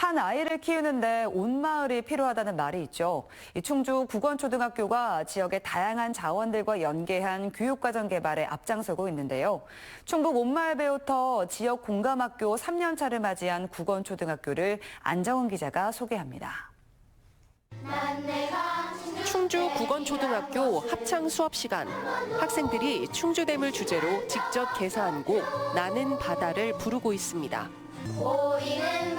한 아이를 키우는데 온 마을이 필요하다는 말이 있죠. 이 충주 국원초등학교가 지역의 다양한 자원들과 연계한 교육과정 개발에 앞장서고 있는데요. 충북 온마을 배우터 지역 공감학교 3년차를 맞이한 국원초등학교를 안정은 기자가 소개합니다. 충주 국원초등학교 합창 수업 시간. 학생들이 충주댐을 주제로 직접 개사한 곡 나는 바다를 부르고 있습니다. 보이는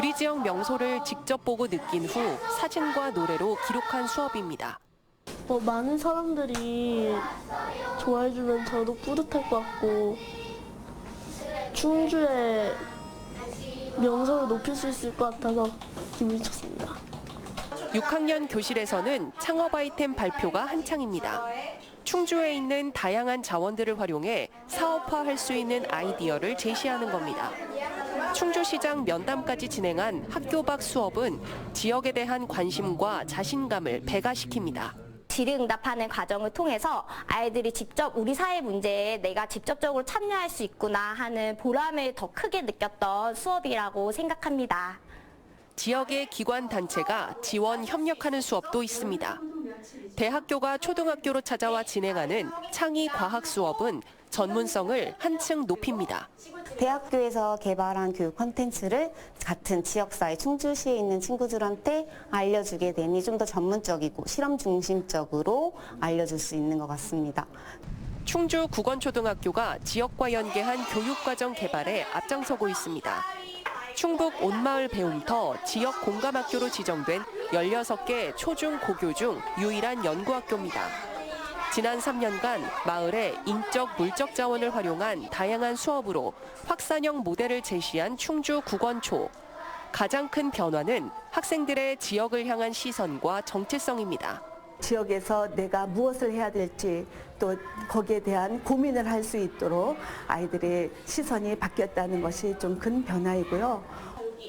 우리 지역 명소를 직접 보고 느낀 후 사진과 노래로 기록한 수업입니다. 어, 많은 사람들이 좋아해주면 저도 뿌듯할 것 같고 충주의 명성을 높일 수 있을 것 같아서 기분이 좋습니다. 6학년 교실에서는 창업 아이템 발표가 한창입니다. 충주에 있는 다양한 자원들을 활용해 사업화할 수 있는 아이디어를 제시하는 겁니다. 충주시장 면담까지 진행한 학교 밖 수업은 지역에 대한 관심과 자신감을 배가시킵니다. 질의응답하는 과정을 통해서 아이들이 직접 우리 사회 문제에 내가 직접적으로 참여할 수 있구나 하는 보람을 더 크게 느꼈던 수업이라고 생각합니다. 지역의 기관 단체가 지원 협력하는 수업도 있습니다. 대학교가 초등학교로 찾아와 진행하는 창의 과학 수업은 전문성을 한층 높입니다. 대학교에서 개발한 교육 콘텐츠를 같은 지역사회 충주시에 있는 친구들한테 알려주게 되니 좀 더 전문적이고 실험 중심적으로 알려줄 수 있는 것 같습니다. 충주 국원초등학교가 지역과 연계한 교육과정 개발에 앞장서고 있습니다. 충북 온마을 배움터 지역 공감학교로 지정된 16개 초중 고교 중 유일한 연구학교입니다. 지난 3년간 마을의 인적 물적 자원을 활용한 다양한 수업으로 확산형 모델을 제시한 충주 국원초. 가장 큰 변화는 학생들의 지역을 향한 시선과 정체성입니다. 지역에서 내가 무엇을 해야 될지 또 거기에 대한 고민을 할 수 있도록 아이들의 시선이 바뀌었다는 것이 좀 큰 변화이고요.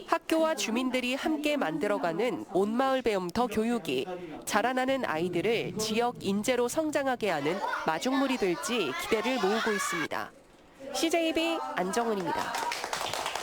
학교와 주민들이 함께 만들어가는 온마을 배움터 교육이 자라나는 아이들을 지역 인재로 성장하게 하는 마중물이 될지 기대를 모으고 있습니다. CJB 안정은입니다.